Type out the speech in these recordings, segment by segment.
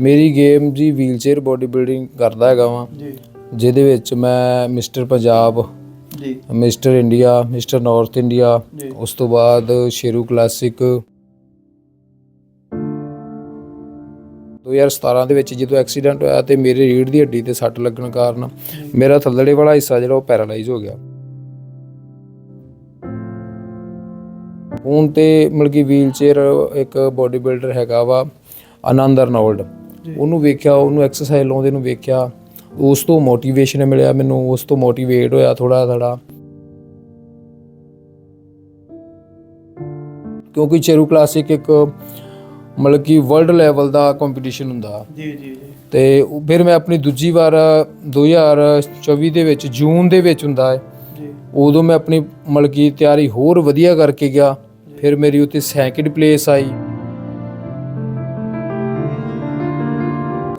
ਮੇਰੀ ਗੇਮ ਜੀ wheelchair body building ਕਰਦਾ ਹੈਗਾ ਵਾਂ। ਜੀ। ਜਿਹਦੇ ਵਿੱਚ ਮੈਂ mister Punjab ji. Mister India mister North India ji. ਉਸ ਤੋਂ ਬਾਅਦ ਸ਼ੇਰੂ ਕਲਾਸਿਕ 2017 ਦੇ ਵਿੱਚ ਜਦੋਂ ਐਕਸੀਡੈਂਟ ਹੋਇਆ ਤੇ ਮੇਰੇ ਰੀੜ੍ਹ ਦੀ ਹੱਡੀ ਤੇ ਸੱਟ ਲੱਗਣ ਕਾਰਨ ਮੇਰਾ ਥੱਲੜੇ ਵਾਲਾ ਹਿੱਸਾ ਜਿਹੜਾ ਉਹ ਪੈਰਾਲਾਈਜ਼ ਹੋ ਗਿਆ। ਹੁਣ ਤੇ ਮਤਲਬ ਕਿ ਵੀਲਚੇਅਰ ਇੱਕ ਬੋਡੀ ਬਿਲਡਰ ਹੈਗਾ ਵਾ ਆਨੰਦ ਅਰਨੋਲਡ। ਉਹਨੂੰ ਵੇਖਿਆ ਉਹਨੂੰ ਐਕਸਰਸਾਈਜ਼ ਲਾਉਂਦੇ ਨੂੰ ਵੇਖਿਆ ਉਸ ਤੋਂ ਮੋਟੀਵੇਸ਼ਨ ਮਿਲਿਆ ਮੈਨੂੰ ਉਸ ਤੋਂ ਮੋਟੀਵੇਟ ਹੋਇਆ ਥੋੜਾ ਥੋੜਾ ਕਿਉਂਕਿ ਚੇਰੂ ਕਲਾਸਿਕ ਇੱਕ ਮਤਲਬ ਕਿ ਵਰਲਡ ਲੈਵਲ ਦਾ ਕੰਪੀਟੀਸ਼ਨ ਹੁੰਦਾ। ਜੀ ਜੀ ਜੀ। ਤੇ ਫਿਰ ਮੈਂ ਆਪਣੀ ਦੂਜੀ ਵਾਰ 2024 ਦੇ ਵਿੱਚ ਜੂਨ ਦੇ ਵਿੱਚ ਹੁੰਦਾ ਹੈ ਜੀ। ਉਦੋਂ ਮੈਂ ਆਪਣੀ ਮਤਲਬ ਕਿ ਤਿਆਰੀ ਹੋਰ ਵਧੀਆ ਕਰਕੇ ਗਿਆ। ਫਿਰ ਮੇਰੀ ਉੱਤੇ ਸੈਕਿੰਡ ਪਲੇਸ ਆਈ।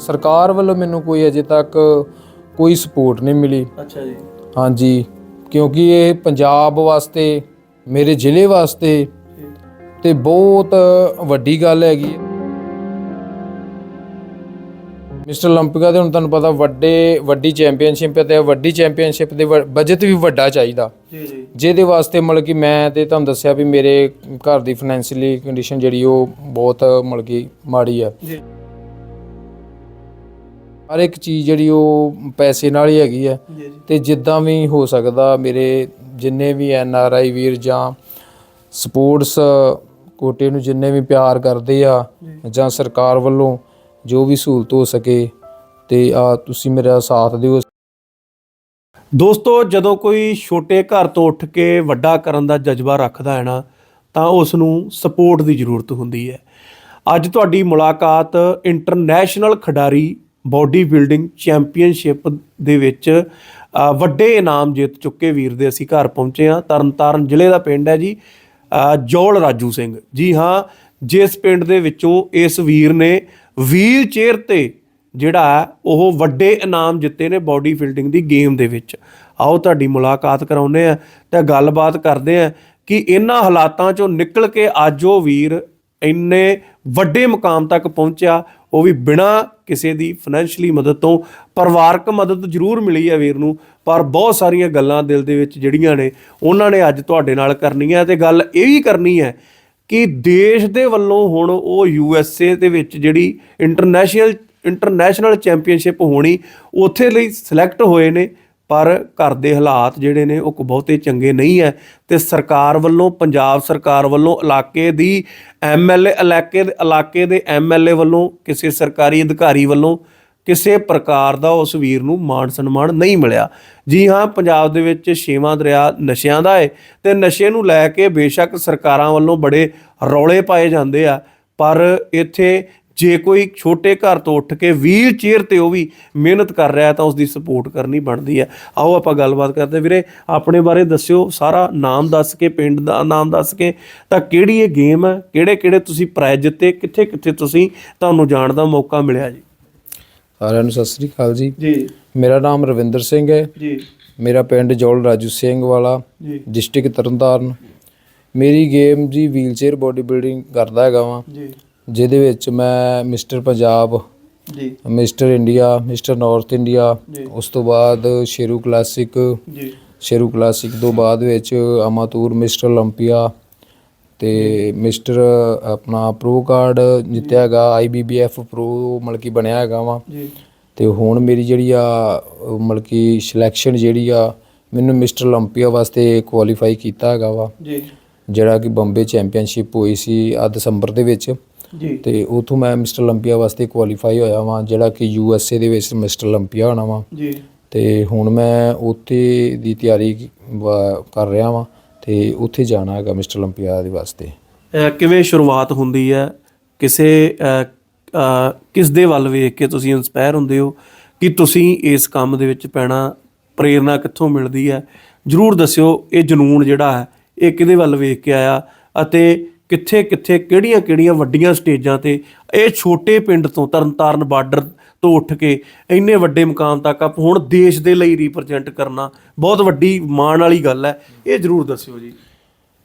ਸਰਕਾਰ ਵੱਲੋਂ ਮੈਨੂੰ ਕੋਈ ਅਜੇ ਤੱਕ ਕੋਈ ਸਪੋਰਟ ਨਹੀਂ ਮਿਲੀ ਅੱਛਾ ਜੀ ਹਾਂਜੀ ਕਿਉਂਕਿ ਇਹ ਪੰਜਾਬ ਵਾਸਤੇ ਮੇਰੇ ਜ਼ਿਲ੍ਹੇ ਵਾਸਤੇ ਜੀ ਤੇ ਬਹੁਤ ਵੱਡੀ ਗੱਲ ਹੈਗੀ ਹੈ ਮਿਸਟਰ 올림픽ਾ ਦੇ ਹੁਣ ਤੁਹਾਨੂੰ ਪਤਾ ਵੱਡੇ ਵੱਡੀ ਚੈਂਪੀਅਨਸ਼ਿਪ ਤੇ ਵੱਡੀ ਚੈਂਪੀਅਨਸ਼ਿਪ ਦੇ ਬਜਟ ਵੀ ਵੱਡਾ ਚਾਹੀਦਾ ਜੀ ਜੀ ਜਿਹਦੇ ਵਾਸਤੇ ਮਤਲਬ ਕਿ ਮੈਂ ਤੇ ਤੁਹਾਨੂੰ ਦੱਸਿਆ ਵੀ ਮੇਰੇ ਘਰ ਦੀ ਫਾਈਨੈਂਸ਼ੀਅਲੀ ਕੰਡੀਸ਼ਨ ਜਿਹੜੀ ਉਹ ਬਹੁਤ ਮਤਲਬ ਕਿ ਮਾੜੀ ਆ ਜੀ ਹਰ ਇੱਕ ਚੀਜ਼ ਜਿਹੜੀ ਉਹ ਪੈਸੇ ਨਾਲ ਹੀ ਹੈਗੀ ਆ ਜੀ ਤੇ ਜਿੱਦਾਂ ਵੀ ਹੋ ਸਕਦਾ ਮੇਰੇ ਜਿੰਨੇ ਵੀ ਐਨ ਆਰ ਆਈ ਵੀਰ ਜਾਂ ਸਪੋਰਟਸ ਕੋਟੇ ਨੂੰ ਜਿੰਨੇ ਵੀ ਪਿਆਰ ਕਰਦੇ ਆ ਜਾਂ ਸਰਕਾਰ ਵੱਲੋਂ ਜੋ ਵੀ ਸਹੂਲਤ ਹੋ ਸਕੇ ਤੇ ਆ ਤੁਸੀਂ ਮੇਰਾ ਸਾਥ ਦਿਓ। ਦੋਸਤੋ ਜਦੋਂ ਕੋਈ ਛੋਟੇ ਘਰ ਤੋਂ ਉੱਠ ਕੇ ਵੱਡਾ ਕਰਨ ਦਾ ਜਜ਼ਬਾ ਰੱਖਦਾ ਹੈ ਨਾ ਤਾਂ ਉਸ ਨੂੰ ਸਪੋਰਟ ਦੀ ਜ਼ਰੂਰਤ ਹੁੰਦੀ ਹੈ। ਅੱਜ ਤੁਹਾਡੀ ਮੁਲਾਕਾਤ ਇੰਟਰਨੈਸ਼ਨਲ ਖਿਡਾਰੀ ਬਾਡੀ ਬਿਲਡਿੰਗ ਚੈਂਪੀਅਨਸ਼ਿਪ ਦੇ ਵਿੱਚ ਵੱਡੇ ਇਨਾਮ ਜਿੱਤ ਚੁੱਕੇ ਵੀਰ ਦੇ ਅਸੀਂ ਘਰ ਪਹੁੰਚੇ ਹਾਂ। ਤਰਨਤਾਰਨ ਜ਼ਿਲ੍ਹੇ ਦਾ ਪਿੰਡ ਹੈ ਜੀ। ਜੋਲ ਰਾਜੂ ਸਿੰਘ। ਜੀ ਹਾਂ, ਜਿਸ ਪਿੰਡ ਦੇ ਵਿੱਚੋਂ ਇਸ ਵੀਰ ਨੇ ਵੀਲ ਚੇਅਰ ਤੇ ਜਿਹੜਾ ਹੈ, ਉਹ ਵੱਡੇ ਇਨਾਮ ਜਿੱਤੇ ਨੇ ਬਾਡੀ ਬਿਲਡਿੰਗ ਦੀ ਗੇਮ ਦੇ ਵਿੱਚ। ਆਓ ਤੁਹਾਡੀ ਮੁਲਾਕਾਤ ਕਰਾਉਨੇ ਆ ਤੇ ਗੱਲਬਾਤ ਕਰਦੇ ਆ ਕਿ ਇਹਨਾਂ ਹਾਲਾਤਾਂ ਚੋਂ ਨਿਕਲ ਕੇ ਅੱਜ ਉਹ ਵੀਰ ਇੰਨੇ ਵੱਡੇ ਮੁਕਾਮ ਤੱਕ ਪਹੁੰਚਿਆ। ਉਹ ਵੀ ਬਿਨਾਂ ਕਿਸੇ ਦੀ ਫਾਈਨੈਂਸ਼ੀਅਲੀ ਮਦਦ ਤੋਂ ਪਰਿਵਾਰਕ ਮਦਦ ਜ਼ਰੂਰ ਮਿਲੀ ਹੈ ਵੀਰ ਨੂੰ, ਪਰ ਬਹੁਤ ਸਾਰੀਆਂ ਗੱਲਾਂ ਦਿਲ ਦੇ ਵਿੱਚ ਜਿਹੜੀਆਂ ਨੇ, ਉਹਨਾਂ ਨੇ ਅੱਜ ਤੁਹਾਡੇ ਨਾਲ ਕਰਨੀਆਂ ਤੇ ਗੱਲ ਇਹ ਵੀ ਕਰਨੀ ਹੈ ਕਿ ਦੇਸ਼ ਦੇ ਵੱਲੋਂ ਹੁਣ ਉਹ ਯੂ ਐਸ ਏ ਦੇ ਵਿੱਚ ਜਿਹੜੀ ਇੰਟਰਨੈਸ਼ਨਲ ਇੰਟਰਨੈਸ਼ਨਲ ਚੈਂਪੀਅਨਸ਼ਿਪ ਹੋਣੀ, ਉੱਥੇ ਲਈ ਸਿਲੈਕਟ ਹੋਏ ਨੇ ਪਰ ਘਰ ਦੇ ਹਾਲਾਤ ਜਿਹੜੇ ਨੇ ਉਹ ਕੋ ਬਹੁਤੇ ਚੰਗੇ ਨਹੀਂ ਹੈ ਤੇ ਸਰਕਾਰ ਵੱਲੋਂ, ਪੰਜਾਬ ਸਰਕਾਰ ਵੱਲੋਂ ਇਲਾਕੇ ਦੀ ਐਮਐਲਏ ਇਲਾਕੇ ਦੇ ਇਲਾਕੇ ਦੇ ਐਮਐਲਏ ਵੱਲੋਂ, ਕਿਸੇ ਸਰਕਾਰੀ ਅਧਿਕਾਰੀ ਵੱਲੋਂ ਕਿਸੇ ਪ੍ਰਕਾਰ ਦਾ ਉਸ ਵੀਰ ਨੂੰ ਮਾਣ ਸਨਮਾਨ ਨਹੀਂ ਮਿਲਿਆ। ਜੀ ਹਾਂ, ਪੰਜਾਬ ਦੇ ਵਿੱਚ ਛੇਵਾਂ ਦਰਿਆ ਨਸ਼ਿਆਂ ਦਾ ਹੈ ਤੇ ਨਸ਼ੇ ਨੂੰ ਲੈ ਕੇ ਬੇਸ਼ੱਕ ਸਰਕਾਰਾਂ ਵੱਲੋਂ ਬੜੇ ਰੌਲੇ ਪਾਏ ਜਾਂਦੇ ਆ। ਪਰ ਇੱਥੇ ਜੇ ਕੋਈ ਛੋਟੇ ਘਰ ਤੋਂ ਉੱਠ ਕੇ ਵੀਲ ਚੇਅਰ ਤੇ ਉਹ ਵੀ ਮਿਹਨਤ ਕਰ ਰਿਹਾ ਤਾਂ ਉਸ ਦੀ ਸਪੋਰਟ ਕਰਨੀ ਬਣਦੀ ਹੈ। ਆਓ ਆਪਾਂ ਗੱਲਬਾਤ ਕਰਦੇ ਵੀਰੇ ਆਪਣੇ ਬਾਰੇ ਦੱਸਿਓ ਸਾਰਾ ਨਾਮ ਦੱਸ ਕੇ ਪਿੰਡ ਦਾ ਨਾਮ ਦੱਸ ਕੇ ਤਾਂ ਕਿਹੜੀ ਇਹ ਗੇਮ ਹੈ? ਕਿਹੜੇ ਕਿਹੜੇ ਤੁਸੀਂ ਪ੍ਰਾਈਜ਼ ਜਿੱਤੇ? ਕਿੱਥੇ ਕਿੱਥੇ ਤੁਸੀਂ? ਤੁਹਾਨੂੰ ਜਾਣ ਦਾ ਮੌਕਾ ਮਿਲਿਆ ਜੀ। ਸਾਰਿਆਂ ਨੂੰ ਸਤਿ ਸ੍ਰੀ ਅਕਾਲ ਜੀ। ਜੀ। ਮੇਰਾ ਨਾਮ ਰਵਿੰਦਰ ਸਿੰਘ ਹੈ। ਜੀ। ਮੇਰਾ ਪਿੰਡ ਜੌਲ ਰਾਜੂ ਸਿੰਘ ਵਾਲਾ ਜੀ। ਡਿਸਟ੍ਰਿਕਟ ਤਰਨਤਾਰਨ। ਮੇਰੀ ਗੇਮ ਜੀ ਵੀਲਚੇਅਰ ਬੋਡੀ ਬਿਲਡਿੰਗ ਕਰਦਾ ਹੈਗਾ ਵਾਂ। ਜੀ। ਜਿਹਦੇ ਵਿੱਚ ਮੈਂ mister Punjab ji mister India mister north India ji. ਉਸ ਤੋਂ ਬਾਅਦ ਸ਼ੇਰੂ ਕਲਾਸਿਕ ਜੀ ਸ਼ੇਰੂ ਕਲਾਸਿਕ ਤੋਂ ਬਾਅਦ ਵਿੱਚ ਅਮਾਤੂਰ ਮਿਸਟਰ 올림픽ਾ ਤੇ ਮਿਸਟਰ ਆਪਣਾ ਪ੍ਰੋ ਕਾਰਡ ਜਿੱਤਿਆ ਹੈਗਾ ਆਈਬੀਬੀਐਫ ਪ੍ਰੋ ਮਤਲਬ ਕਿ ਬਣਿਆ ਹੈਗਾ ਵਾ ਜੀ ਤੇ ਹੁਣ ਮੇਰੀ ਜਿਹੜੀ ਆ ਅਹ ਮਤਲਬ ਕਿ ਸਿਲੈਕਸ਼ਨ ਜਿਹੜੀ ਆ ਮੈਨੂੰ ਮਿਸਟਰ 올림픽ਾ ਵਾਸਤੇ ਕੁਆਲੀਫਾਈ ਕੀਤਾ ਹੈਗਾ ਵਾ ਜੀ ਜਿਹੜਾ ਕਿ ਬੰਬੇ ਚੈਂਪੀਅਨਸ਼ਿਪ ਹੋਈ ਸੀ ਆ ਦਸੰਬਰ ਦੇ ਵਿੱਚ ਜੀ ਤੇ ਉਥੋਂ ਮੈਂ ਮਿਸਟਰ 올림픽ਾ ਵਾਸਤੇ ਕੁਆਲੀਫਾਈ ਹੋਇਆ ਵਾਂ ਜਿਹੜਾ ਕਿ ਯੂ ਐਸ ਏ ਦੇ ਵਿੱਚ ਮਿਸਟਰ 올림픽ਾ ਹੋਣਾ ਵਾ ਜੀ ਤੇ ਹੁਣ ਮੈਂ ਉੱਥੇ ਦੀ ਤਿਆਰੀ ਵਾ- ਕਰ ਰਿਹਾ ਵਾਂ ਤੇ ਉੱਥੇ ਜਾਣਾ ਹੈਗਾ ਮਿਸਟਰ 올림픽ਾ ਦੇ ਵਾਸਤੇ ਅਹ ਕਿਵੇਂ ਸ਼ੁਰੂਆਤ ਹੁੰਦੀ ਹੈ ਕਿਸੇ ਅਹ, ਅਹ, ਕਿਸ ਦੇ ਵੱਲ ਵੇਖ ਕੇ ਤੁਸੀਂ ਇਨਸਪਾਇਰ ਹੁੰਦੇ ਹੋ ਕਿ ਤੁਸੀਂ ਇਸ ਕੰਮ ਦੇ ਵਿੱਚ ਪੈਣਾ ਪ੍ਰੇਰਣਾ ਕਿੱਥੋਂ ਮਿਲਦੀ ਹੈ ਜਰੂਰ ਦੱਸਿਓ ਇਹ ਜਨੂਨ ਜਿਹੜਾ ਹੈ ਇਹ ਕਿਹਦੇ ਵੱਲ ਵੇਖ ਕੇ ਆਇਆ ਅਤੇ ਕਿੱਥੇ ਕਿੱਥੇ ਕਿਹੜੀਆਂ ਕਿਹੜੀਆਂ ਵੱਡੀਆਂ ਸਟੇਜਾਂ ਤੇ ਇਹ ਛੋਟੇ ਪਿੰਡ ਤੋਂ ਤਰਨਤਾਰਨ ਬਾਰਡਰ ਤੋਂ ਉੱਠ ਕੇ ਇੰਨੇ ਵੱਡੇ ਮੁਕਾਮ ਤੱਕ ਆਪ ਹੁਣ ਦੇਸ਼ ਦੇ ਲਈ ਰਿਪਰੈਜ਼ੈਂਟ ਕਰਨਾ ਬਹੁਤ ਵੱਡੀ ਮਾਣ ਵਾਲੀ ਗੱਲ ਹੈ। ਇਹ ਜਰੂਰ ਦੱਸਿਓ ਜੀ।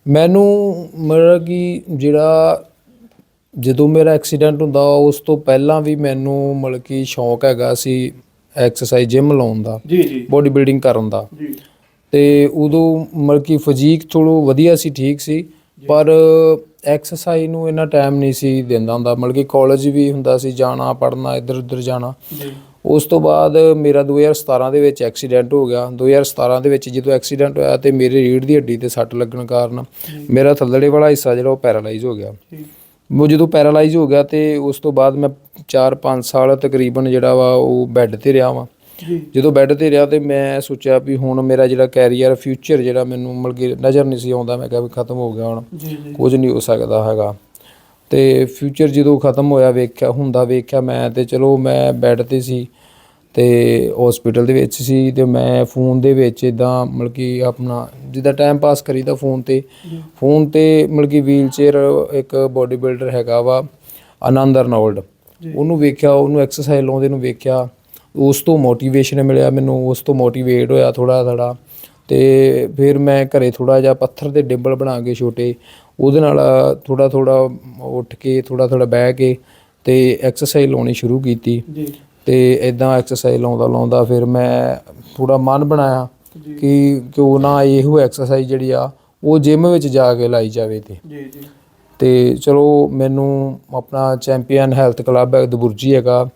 ਮੈਨੂੰ ਮਤਲਬ ਕਿ ਜਿਹੜਾ ਜਦੋਂ ਮੇਰਾ ਐਕਸੀਡੈਂਟ ਹੁੰਦਾ ਉਸ ਤੋਂ ਪਹਿਲਾਂ ਵੀ ਮੈਨੂੰ ਮਤਲਬ ਕਿ ਸ਼ੌਂਕ ਹੈਗਾ ਸੀ ਐਕਸਰਸਾਈਜ਼ ਜਿਮ ਲਾਉਣ ਦਾ ਜੀ ਜੀ। ਬੋਡੀ ਬਿਲਡਿੰਗ ਕਰਨ ਦਾ। ਜੀ। ਤੇ ਉਦੋਂ ਮਤਲਬ ਕਿ ਫਿਜ਼ੀਕ ਥੋੜ੍ਹਾ ਵਧੀਆ ਸੀ ਠੀਕ ਸੀ। ਪਰ ਐਕਸਰਸਾਈਜ਼ ਨੂੰ ਇੰਨਾ ਟਾਈਮ ਨਹੀਂ ਸੀ ਦਿੰਦਾ ਹੁੰਦਾ। ਮਤਲਬ ਕਿ ਕਾਲਜ ਵੀ ਹੁੰਦਾ ਸੀ ਜਾਣਾ ਪੜ੍ਹਨਾ ਇੱਧਰ ਉੱਧਰ ਜਾਣਾ। ਜੀ। ਉਸ ਤੋਂ ਬਾਅਦ ਮੇਰਾ 2017 ਦੇ ਵਿੱਚ ਐਕਸੀਡੈਂਟ ਹੋ ਗਿਆ। 2017 ਦੇ ਵਿੱਚ ਜਦੋਂ ਐਕਸੀਡੈਂਟ ਹੋਇਆ ਤੇ ਮੇਰੇ ਰੀੜ੍ਹ ਦੀ ਹੱਡੀ ਤੇ ਸੱਟ ਲੱਗਣ ਕਾਰਨ ਮੇਰਾ ਥੱਲੜੇ ਵਾਲਾ ਹਿੱਸਾ ਜਿਹੜਾ ਉਹ ਪੈਰਾਲਾਈਜ਼ ਹੋ ਗਿਆ। ਉਹ ਜਦੋਂ ਪੈਰਾਲਾਈਜ਼ ਹੋ ਗਿਆ ਤੇ ਉਸ ਤੋਂ ਬਾਅਦ ਮੈਂ 4-5 ਸਾਲ ਤਕਰੀਬਨ ਜਿਹੜਾ ਵਾ ਉਹ ਬੈੱਡ ਤੇ ਰਿਹਾ ਵਾਂ। ਜਦੋਂ ਬੈੱਡ ਤੇ ਰਿਹਾ ਤੇ ਮੈਂ ਸੋਚਿਆ ਵੀ ਹੁਣ ਮੇਰਾ ਜਿਹੜਾ ਕੈਰੀਅਰ ਫਿਊਚਰ ਜਿਹੜਾ ਮੈਨੂੰ ਕਿ ਨਜ਼ਰ ਨਹੀਂ ਸੀ ਆਉਂਦਾ ਮੈਂ ਕਿਹਾ ਵੀ ਖਤਮ ਹੋ ਗਿਆ ਹੁਣ। ਕੁਝ ਨਹੀਂ ਹੋ ਸਕਦਾ ਹੈਗਾ। ਤੇ ਫਿਊਚਰ ਜਦੋਂ ਖਤਮ ਹੋਇਆ ਵੇਖਿਆ ਹੁੰਦਾ ਵੇਖਿਆ ਮੈਂ ਤੇ ਚਲੋ ਮੈਂ ਬੈੱਡ ਤੇ ਸੀ ਤੇ ਹਸਪੀਟਲ ਦੇ ਵਿੱਚ ਸੀ ਤੇ ਮੈਂ ਫੋਨ ਦੇ ਵਿੱਚ ਇਦਾਂ ਮਤਲਬ ਕਿ ਆਪਣਾ ਜਿੱਦਾਂ ਟਾਈਮ ਪਾਸ ਕਰੀਦਾ ਫੋਨ ਤੇ। ਫੋਨ ਤੇ ਮਤਲਬ ਕਿ ਵੀਲ ਚੇਅਰ ਇੱਕ ਬੋਡੀ ਬਿਲਡਰ ਹੈਗਾ ਵਾ ਆਨੰਦ ਅਰਨੋਲਡ। ਉਹਨੂੰ ਵੇਖਿਆ ਉਹਨੂੰ ਐਕਸਰਸਾਈਜ਼ ਲਾਉਂਦੇ ਨੂੰ ਵੇਖਿਆ। ਉਸ ਤੋਂ ਮੋਟੀਵੇਸ਼ਨ ਮਿਲਿਆ ਮੈਨੂੰ ਉਸ ਤੋਂ ਮੋਟੀਵੇਟ ਹੋਇਆ ਥੋੜਾ ਥੋੜਾ ਤੇ ਫਿਰ ਮੈਂ ਘਰੇ ਥੋੜਾ ਜਿਹਾ ਪੱਥਰ ਦੇ ਡਿੰਬਲ ਬਣਾ ਕੇ ਛੋਟੇ ਉਹਦੇ ਨਾਲ ਥੋੜਾ ਥੋੜਾ ਉੱਠ ਕੇ ਥੋੜਾ ਥੋੜਾ ਬਹਿ ਕੇ ਤੇ ਐਕਸਰਸਾਈਜ਼ ਲਾਉਣੀ ਸ਼ੁਰੂ ਕੀਤੀ ਜੀ। ਤੇ ਇਦਾਂ ਐਕਸਰਸਾਈਜ਼ ਲਾਉਂਦਾ ਲਾਉਂਦਾ ਫਿਰ ਮੈਂ ਥੋੜਾ ਮਨ ਬਣਾਇਆ ਕਿ ਕਿਉਂ ਨਾ ਇਹੋ ਐਕਸਰਸਾਈਜ਼ ਜਿਹੜੀ ਆ ਉਹ ਜਿਮ ਵਿੱਚ ਜਾ ਕੇ ਲਾਈ ਜਾਵੇ ਤੇ। ਜੀ ਜੀ। ਤੇ ਚਲੋ ਮੈਨੂੰ ਆਪਣਾ ਚੈਂਪੀਅਨ ਹੈਲਥ ਕਲੱਬ ਹੈ ਦਬੁਰਜੀ ਹੈਗਾ।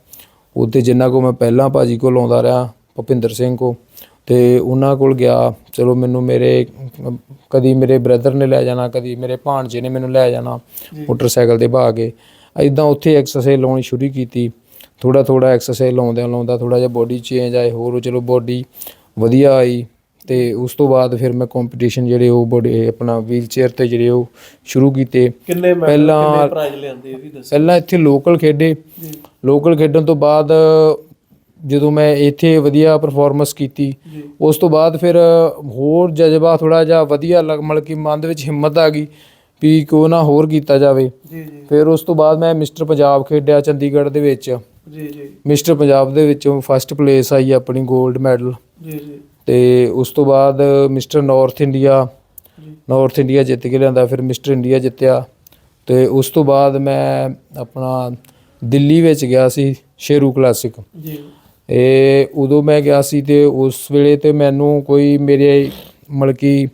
ਉੱਥੇ ਜਿੰਨਾ ਕੋ ਮੈਂ ਪਹਿਲਾਂ ਭਾਜੀ ਕੋਲ ਆਉਂਦਾ ਰਿਹਾ ਭੁਪਿੰਦਰ ਸਿੰਘ ਕੋ ਤੇ ਉਹਨਾਂ ਕੋਲ ਗਿਆ। ਚਲੋ ਮੈਨੂੰ ਮੇਰੇ ਕਦੀ ਮੇਰੇ ਬ੍ਰਦਰ ਨੇ ਲੈ ਜਾਣਾ ਕਦੀ ਮੇਰੇ ਭਾਣਜੇ ਨੇ ਮੈਨੂੰ ਲੈ ਜਾਣਾ ਮੋਟਰਸਾਈਕਲ ਤੇ ਬਹਾ ਕੇ ਐਦਾਂ ਉੱਥੇ ਐਕਸਰਸਾਈਜ਼ ਲਾਉਣੀ ਸ਼ੁਰੂ ਕੀਤੀ। ਥੋੜਾ ਥੋੜਾ ਐਕਸਰਸਾਈਜ਼ ਲਾਉਂਦਿਆਂ ਲਾਉਂਦਾ ਥੋੜਾ ਜਿਹਾ ਬੋਡੀ ਚੇਂਜ ਆਏ ਹੋਰ ਚਲੋ ਬੋਡੀ ਵਧੀਆ ਆਈ। ਤੇ ਉਸ ਤੋਂ ਬਾਅਦ ਫਿਰ ਮੈਂ ਕੰਪੀਟੀਸ਼ਨ ਜਿਹੜੇ ਉਹ ਬੋਡੀ ਆਪਣਾ ਵੀਲ ਚੇਅਰ ਤੇ ਜਿਹੜੇ ਉਹ ਸ਼ੁਰੂ ਕੀਤੇ। ਪਹਿਲਾਂ- ਪਹਿਲਾਂ ਇੱਥੇ ਲੋਕਲ ਖੇਡੇ। ਲੋਕਲ ਖੇਡਣ ਤੋਂ ਬਾਅਦ ਜਦੋਂ ਮੈਂ ਇੱਥੇ ਵਧੀਆ ਪਰਫਾਰਮੈਂਸ ਕੀਤੀ ਉਸ ਤੋਂ ਬਾਅਦ ਫਿਰ ਹੋਰ ਜਜ਼ਬਾ ਥੋੜਾ ਜਿਹਾ ਵਧੀਆ ਲੱਗ ਮਤਲਬ ਕਿ ਮਨ ਦੇ ਵਿੱਚ ਹਿੰਮਤ ਆ ਗਈ ਵੀ ਕਿਉਂ ਨਾ ਹੋਰ ਕੀਤਾ ਜਾਵੇ। ਜੀ ਜੀ। ਫਿਰ ਉਸ ਤੋਂ ਬਾਅਦ ਮੈਂ ਮਿਸਟਰ ਪੰਜਾਬ ਖੇਡਿਆ ਚੰਡੀਗੜ੍ਹ ਦੇ ਵਿੱਚ। ਜੀ ਜੀ। ਮਿਸਟਰ ਪੰਜਾਬ ਦੇ ਵਿੱਚੋਂ ਫਸਟ ਪਲੇਸ ਆਈ ਆਪਣੀ 골ਡ ਮੈਡਲ ਜੀ ਜੀ। ਤੇ ਉਸ ਤੋਂ ਬਾਅਦ mister North India ji. North India ਜਿੱਤ ਕੇ ਲਿਆਂਦਾ ਫਿਰ ਮਿਸਟਰ ਇੰਡੀਆ ਜਿੱਤਿਆ। ਤੇ ਉਸ ਤੋਂ ਬਾਅਦ ਮੈਂ ਆਪਣਾ ਦਿੱਲੀ ਵਿੱਚ ਗਿਆ ਸੀ ਸ਼ੇਰੂ ਕਲਾਸਿਕ। ਜੀ। ਇਹ ਉਦੋਂ ਮੈਂ ਗਿਆ ਸੀ ਤੇ ਉਸ ਵੇਲੇ ਤੇ ਮੈਨੂੰ ਕੋਈ ਮੇਰੇ ਮਤਲਬ ਕਿ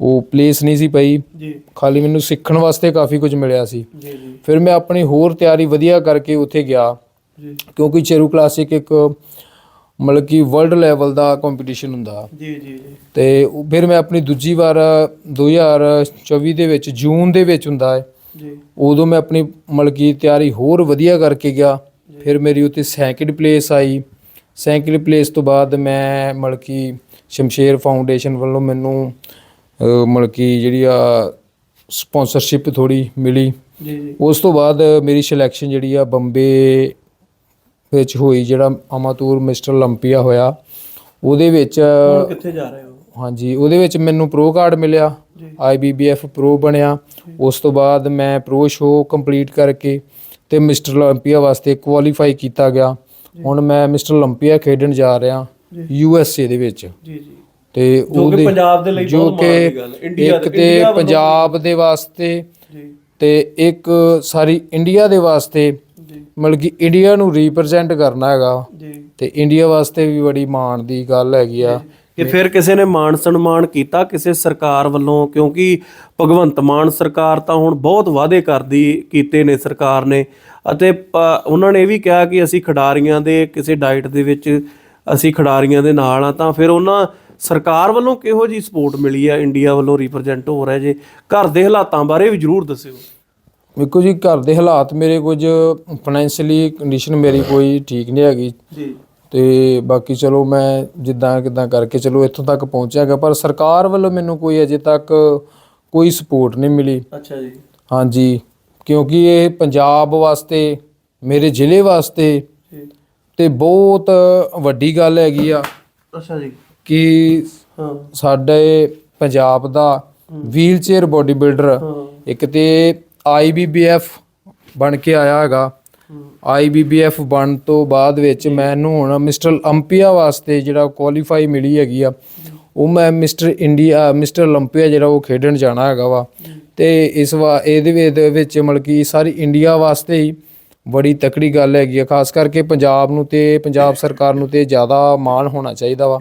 ਉਹ ਪਲੇਸ ਨਹੀਂ ਸੀ ਪਈ। ਜੀ। ਖਾਲੀ ਮੈਨੂੰ ਸਿੱਖਣ ਵਾਸਤੇ ਕਾਫੀ ਕੁਝ ਮਿਲਿਆ ਸੀ। ਜੀ ਜੀ। ਫਿਰ ਮੈਂ ਆਪਣੀ ਹੋਰ ਤਿਆਰੀ ਵਧੀਆ ਕਰਕੇ ਉੱਥੇ ਗਿਆ। ਜੀ। ਕਿਉਂਕਿ ਚੇਰੂ ਕਲਾਸਿਕ ਇੱਕ ਮਤਲਬ ਕਿ ਵਰਲਡ ਲੈਵਲ ਦਾ ਕੰਪੀਟੀਸ਼ਨ ਹੁੰਦਾ। ਜੀ ਜੀ ਜੀ। ਤੇ ਫਿਰ ਮੈਂ ਆਪਣੀ ਦੂਜੀ ਵਾਰ 2024 ਦੇ ਵਿੱਚ ਜੂਨ ਦੇ ਵਿੱਚ ਹੁੰਦਾ ਹੈ। ਜੀ। ਉਦੋਂ ਮੈਂ ਆਪਣੀ ਮਲਕੀ ਤਿਆਰੀ ਹੋਰ ਵਧੀਆ ਕਰਕੇ ਗਿਆ। ਫਿਰ ਮੇਰੀ ਉੱਤੇ ਸੈਕਿੰਡ ਪਲੇਸ ਆਈ। ਸੈਕਿੰਡ ਪਲੇਸ ਤੋਂ ਬਾਅਦ ਮੈਂ ਮਲਕੀ ਸ਼ਮਸ਼ੇਰ ਫਾਊਂਡੇਸ਼ਨ ਵੱਲੋਂ ਮੈਨੂੰ ਮਲਕੀ ਜਿਹੜੀ ਆ ਸਪਾਂਸਰਸ਼ਿਪ ਥੋੜੀ ਮਿਲੀ। ਜੀ ਉਸ ਤੋਂ ਬਾਅਦ ਮੇਰੀ ਸਿਲੈਕਸ਼ਨ ਜਿਹੜੀ ਆ ਬੰਬੇ ਵਿੱਚ ਹੋਈ ਜਿਹੜਾ ਅਮਾਤੂਰ ਮਿਸਟਰ 올림픽ਆ ਹੋਇਆ। ਉਹਦੇ ਵਿੱਚ ਕਿੱਥੇ ਜਾ ਰਹੇ ਹੋ? ਹਾਂਜੀ ਉਹਦੇ ਵਿੱਚ ਮੈਨੂੰ ਪ੍ਰੋ ਕਾਰਡ ਮਿਲਿਆ। ਆਈਬੀਬੀਐਫ ਪ੍ਰੋ ਬਣਿਆ। ਉਸ ਤੋਂ ਬਾਅਦ ਮੈਂ ਪ੍ਰੋ ਸ਼ੋ ਕੰਪਲੀਟ ਕਰਕੇ ਤੇ ਮਿਸਟਰ 올림픽ਆ ਵਾਸਤੇ ਕੁਆਲੀਫਾਈ ਕੀਤਾ ਗਿਆ। ਹੁਣ ਮੈਂ ਮਿਸਟਰ 올림픽ਆ ਖੇਡਣ ਜਾ ਰਿਹਾ ਯੂ ਐਸ ਏ ਦੇ ਵਿੱਚ। ਜੀ ਜੀ। ਤੇ ਪੰਜਾਬ ਦੇ ਲਈ ਜੋ ਕਿ ਇੱਕ ਤੇ ਪੰਜਾਬ ਦੇ ਵਾਸਤੇ ਤੇ ਇੱਕ ਸਾਰੀ ਇੰਡੀਆ ਦੇ ਵਾਸਤੇ ਮਤਲਬ ਕਿ ਇੰਡੀਆ ਨੂੰ ਰਿਪਰੈਜ਼ੈਂਟ ਕਰਨਾ ਹੈਗਾ। ਤੇ ਇੰਡੀਆ ਵਾਸਤੇ ਵੀ ਬੜੀ ਮਾਣ ਦੀ ਗੱਲ ਹੈਗੀ ਆ। ਕਿ ਫਿਰ ਕਿਸੇ ਨੇ ਮਾਣ ਸਨਮਾਨ ਕੀਤਾ ਕਿਸੇ ਸਰਕਾਰ ਵੱਲੋਂ ਕਿਉਂਕਿ ਭਗਵੰਤ ਮਾਨ ਸਰਕਾਰ ਤਾਂ ਹੁਣ ਬਹੁਤ ਵਾਅਦੇ ਕਰਦੀ ਕੀਤੇ ਨੇ ਸਰਕਾਰ ਨੇ। ਅਤੇ ਉਹਨਾਂ ਨੇ ਇਹ ਵੀ ਕਿਹਾ ਕਿ ਅਸੀਂ ਖਿਡਾਰੀਆਂ ਦੇ ਕਿਸੇ ਡਾਈਟ ਦੇ ਵਿੱਚ ਅਸੀਂ ਖਿਡਾਰੀਆਂ ਦੇ ਨਾਲ ਆ ਤਾਂ ਫਿਰ ਉਹਨਾਂ ਸਰਕਾਰ ਵੱਲੋਂ ਕਿਹੋ ਜੀ ਸਪੋਰਟ ਮਿਲੀ ਆ ਇੰਡੀਆ ਵੱਲੋਂ ਰਿਪਰੈਜ਼ੈਂਟ ਹੋ ਰਿਹਾ ਜੇ? ਘਰ ਦੇ ਹਾਲਾਤਾਂ ਬਾਰੇ ਵੀ ਜਰੂਰ ਦੱਸਿਓ। ਵੇਖੋ ਜੀ ਘਰ ਦੇ ਹਾਲਾਤ ਮੇਰੇ ਕੁਝ ਫਾਈਨੈਂਸ਼ੀਅਲੀ ਕੰਡੀਸ਼ਨ ਮੇਰੀ ਕੋਈ ਠੀਕ ਨਹੀਂ ਹੈਗੀ। ਜੀ। ਤੇ ਬਾਕੀ ਚਲੋ ਮੈਂ ਜਿੱਦਾਂ ਕਿਦਾਂ ਕਰਕੇ ਚਲੋ ਇੱਥੋਂ ਤੱਕ ਪਹੁੰਚਿਆਗਾ ਪਰ ਸਰਕਾਰ ਵੱਲੋਂ ਮੈਨੂੰ ਕੋਈ ਅਜੇ ਤੱਕ ਕੋਈ ਸਪੋਰਟ ਨਹੀਂ ਮਿਲੀ। ਅੱਛਾ ਜੀ। ਹਾਂਜੀ ਕਿਉਂਕਿ ਇਹ ਪੰਜਾਬ ਵਾਸਤੇ ਮੇਰੇ ਜ਼ਿਲ੍ਹੇ ਵਾਸਤੇ ਤੇ ਬਹੁਤ ਵੱਡੀ ਗੱਲ ਹੈਗੀ ਆ ਅੱਛਾ ਜੀ। ਕਿ ਹਾਂ। ਸਾਡੇ ਪੰਜਾਬ ਦਾ ਵੀਲ ਚੇਅਰ ਬੋਡੀ ਬਿਲਡਰ ਇੱਕ ਤੇ ਆਈਬੀਬੀਐਫ ਬਣ ਕੇ ਆਇਆ ਹੈਗਾ। ਆਈਬੀਬੀਐਫ ਬਣ ਤੋਂ ਬਾਅਦ ਵਿੱਚ ਮੈਨੂੰ ਹੁਣ ਮਿਸਟਰ 올림픽ਆ ਵਾਸਤੇ ਜਿਹੜਾ ਕੁਆਲੀਫਾਈ ਮਿਲੀ ਹੈਗੀ ਆ ਉਹ ਮੈਂ ਮਿਸਟਰ ਇੰਡੀਆ ਮਿਸਟਰ 올림픽ਆ ਜਿਹੜਾ ਉਹ ਖੇਡਣ ਜਾਣਾ ਹੈਗਾ ਵਾ। ਤੇ ਇਸ ਵਾ ਇਹਦੇ ਵਿੱਚ ਮਤਲਬ ਕਿ ਸਾਰੀ ਇੰਡੀਆ ਵਾਸਤੇ ਹੀ ਬੜੀ ਤਕੜੀ ਗੱਲ ਹੈਗੀ ਆ ਖਾਸ ਕਰਕੇ ਪੰਜਾਬ ਨੂੰ ਤੇ ਪੰਜਾਬ ਸਰਕਾਰ ਨੂੰ ਤੇ ਜ਼ਿਆਦਾ ਮਾਣ ਹੋਣਾ ਚਾਹੀਦਾ ਵਾ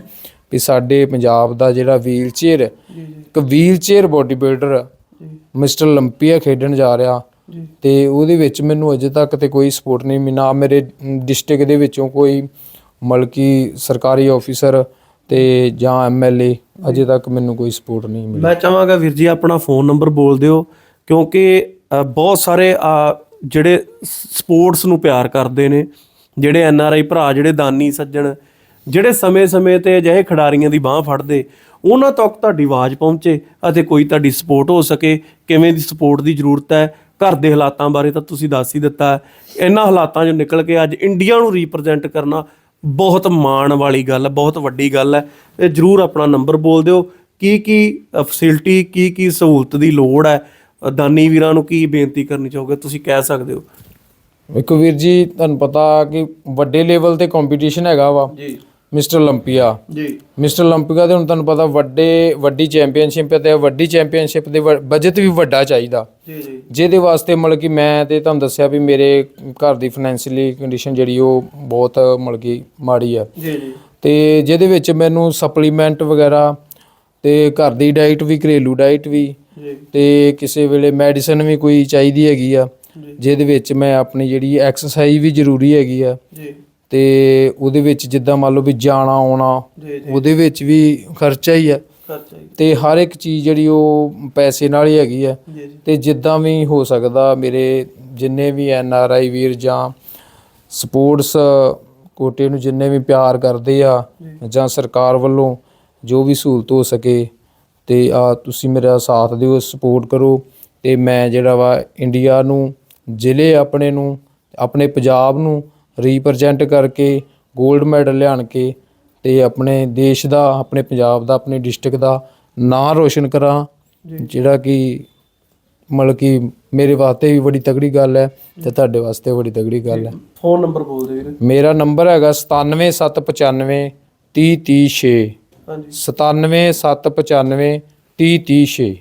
ਵੀ ਸਾਡੇ ਪੰਜਾਬ ਦਾ ਜਿਹੜਾ ਵੀਲਚੇਅਰ ਇੱਕ ਵੀਲਚੇਅਰ ਬੋਡੀ ਬਿਲਡਰ ਮਿਸਟਰ 올림픽ਆ ਖੇਡਣ ਜਾ ਰਿਹਾ। ਤੇ ਉਹਦੇ ਵਿੱਚ ਮੈਨੂੰ ਅਜੇ ਤੱਕ ਤੇ ਕੋਈ ਸਪੋਰਟ ਨਹੀਂ ਮਿਲਾ ਮੇਰੇ ਡਿਸਟ੍ਰਿਕਟ ਦੇ ਵਿੱਚੋਂ ਕੋਈ ਮਤਲਬ ਕਿ ਸਰਕਾਰੀ ਆਫੀਸਰ ਤੇ ਜਾਂ ਐਮਐਲਏ ਅਜੇ ਤੱਕ ਮੈਨੂੰ ਕੋਈ ਸਪੋਰਟ ਨਹੀਂ ਮਿਲੀ। ਮੈਂ ਚਾਹਾਂਗਾ ਵੀਰ ਜੀ ਆਪਣਾ ਫੋਨ ਨੰਬਰ ਬੋਲ ਦਿਓ ਕਿਉਂਕਿ ਬਹੁਤ ਸਾਰੇ ਅ, ਜਿਹੜੇ ਸਪੋਰਟਸ ਨੂੰ ਪਿਆਰ ਕਰਦੇ ਨੇ ਜਿਹੜੇ ਐਨ ਆਰ ਆਈ ਭਰਾ ਜਿਹੜੇ ਦਾਨੀ ਸੱਜਣ ਜਿਹੜੇ ਸਮੇਂ-ਸਮੇਂ ਤੇ ਅਜਿਹੇ ਖਿਡਾਰੀਆਂ ਦੀ ਬਾਹ ਫੜਦੇ ਉਹਨਾਂ ਤੱਕ ਤੁਹਾਡੀ ਆਵਾਜ਼ ਪਹੁੰਚੇ ਅਤੇ ਕੋਈ ਤੁਹਾਡੀ ਸਪੋਰਟ ਹੋ ਸਕੇ ਕਿਵੇਂ ਦੀ ਸਪੋਰਟ ਦੀ ਜ਼ਰੂਰਤ ਹੈ ਘਰ ਦੇ ਹਾਲਾਤਾਂ ਬਾਰੇ ਤਾਂ ਤੁਸੀਂ ਦੱਸ ਹੀ ਦਿੱਤਾ। ਇਹਨਾਂ ਹਾਲਾਤਾਂ 'ਚੋਂ ਨਿਕਲ ਕੇ ਅੱਜ ਇੰਡੀਆ ਨੂੰ ਰਿਪਰੈਜ਼ੈਂਟ ਕਰਨਾ ਬਹੁਤ ਮਾਣ ਵਾਲੀ ਗੱਲ ਹੈ ਬਹੁਤ ਵੱਡੀ ਗੱਲ ਹੈ। ਇਹ ਜਰੂਰ ਆਪਣਾ ਨੰਬਰ ਬੋਲ ਦਿਓ। ਕੀ ਕੀ ਫੈਸਿਲਿਟੀ ਕੀ ਕੀ ਸਹੂਲਤ ਦੀ ਲੋੜ ਹੈ? ਦਾਨੀ ਵੀਰਾਂ ਨੂੰ ਕੀ ਬੇਨਤੀ ਕਰਨੀ ਚਾਹੋਗੇ? ਤੁਸੀਂ ਕਹਿ ਸਕਦੇ ਹੋ। ਵੇਖੋ ਵੀਰ ਜੀ ਤੁਹਾਨੂੰ ਪਤਾ ਕਿ ਵੱਡੇ ਲੈਵਲ ਤੇ ਕੰਪੀਟੀਸ਼ਨ ਹੈਗਾ ਵਾ। ਜੀ। ਮਿਸਟਰ 올림픽ਆ ਜੀ। ਮਿਸਟਰ 올림픽ਆ ਦੇ ਹੁਣ ਤੁਹਾਨੂੰ ਪਤਾ ਵੱਡੇ ਵੱਡੀ ਚੈਂਪੀਅਨਸ਼ਿਪ ਤੇ ਵੱਡੀ ਚੈਂਪੀਅਨਸ਼ਿਪ ਦੇ ਬਜਟ ਵੀ ਵੱਡਾ ਚਾਹੀਦਾ। ਜੀ ਜੀ। ਜਿਹਦੇ ਵਾਸਤੇ ਮਤਲਬ ਕਿ ਮੈਂ ਤੇ ਤੁਹਾਨੂੰ ਦੱਸਿਆ ਵੀ ਮੇਰੇ ਘਰ ਦੀ ਫਾਈਨੈਂਸ਼ੀਅਲੀ ਕੰਡੀਸ਼ਨ ਜਿਹੜੀ ਉਹ ਬਹੁਤ ਮਤਲਬ ਕਿ ਮਾੜੀ ਆ ਜੀ ਜੀ। ਤੇ ਜਿਹਦੇ ਵਿੱਚ ਮੈਨੂੰ ਸਪਲੀਮੈਂਟ ਵਗੈਰਾ ਤੇ ਘਰ ਦੀ ਡਾਈਟ ਵੀ ਘਰੇਲੂ ਡਾਈਟ ਵੀ ਤੇ ਕਿਸੇ ਵੇਲੇ ਮੈਡੀਸਨ ਵੀ ਕੋਈ ਚਾਹੀਦੀ ਹੈਗੀ ਆ। ਜਿਹਦੇ ਵਿੱਚ ਮੈਂ ਆਪਣੀ ਜਿਹੜੀ ਐਕਸਰਸਾਈਜ਼ ਵੀ ਜ਼ਰੂਰੀ ਹੈਗੀ ਆ। ਤੇ ਉਹਦੇ ਵਿੱਚ ਜਿੱਦਾਂ ਮੰਨ ਲਓ ਵੀ ਜਾਣਾ ਆਉਣਾ ਜੀ ਉਹਦੇ ਵਿੱਚ ਵੀ ਖਰਚਾ ਹੀ ਆ ਖਰਚਾ ਜੀ ਤੇ ਹਰ ਇੱਕ ਚੀਜ਼ ਜਿਹੜੀ ਉਹ ਪੈਸੇ ਨਾਲ ਹੀ ਹੈਗੀ ਆ ਜੀ ਜੀ। ਤੇ ਜਿੱਦਾਂ ਵੀ ਹੋ ਸਕਦਾ ਮੇਰੇ ਜਿੰਨੇ ਵੀ ਐਨ ਆਰ ਆਈ ਵੀਰ ਜਾਂ ਸਪੋਰਟਸ ਕੋਟੇ ਨੂੰ ਜਿੰਨੇ ਵੀ ਪਿਆਰ ਕਰਦੇ ਆ ਜਾਂ ਸਰਕਾਰ ਵੱਲੋਂ ਜੋ ਵੀ ਸਹੂਲਤ ਹੋ ਸਕੇ ਤੇ ਆ ਤੁਸੀਂ ਮੇਰਾ ਸਾਥ ਦਿਓ ਸਪੋਰਟ ਕਰੋ ਤੇ ਮੈਂ ਜਿਹੜਾ ਵਾ ਇੰਡੀਆ ਨੂੰ ਜ਼ਿਲ੍ਹੇ ਆਪਣੇ ਨੂੰ ਆਪਣੇ ਪੰਜਾਬ ਨੂੰ ਰਿਪਰੈਜ਼ੈਂਟ ਕਰਕੇ 골ਡ ਮੈਡਲ ਲਿਆਣ ਕੇ ਤੇ ਆਪਣੇ ਦੇਸ਼ ਦਾ ਆਪਣੇ ਪੰਜਾਬ ਦਾ ਆਪਣੇ ਡਿਸਟ੍ਰਿਕਟ ਦਾ ਨਾਂ ਰੋਸ਼ਨ ਕਰਾਂ। ਜਿਹੜਾ ਕਿ ਮਤਲਬ ਕਿ ਮੇਰੇ ਵਾਸਤੇ ਵੀ ਬੜੀ ਤਗੜੀ ਗੱਲ ਹੈ ਤੇ ਤੁਹਾਡੇ ਵਾਸਤੇ ਬੜੀ ਤਗੜੀ ਗੱਲ ਹੈ। ਫੋਨ ਨੰਬਰ ਬੋਲ ਦਿਓ ਵੀਰੇ। ਮੇਰਾ ਨੰਬਰ ਹੈਗਾ 97795 3036 ਹਾਂਜੀ। 97795 3036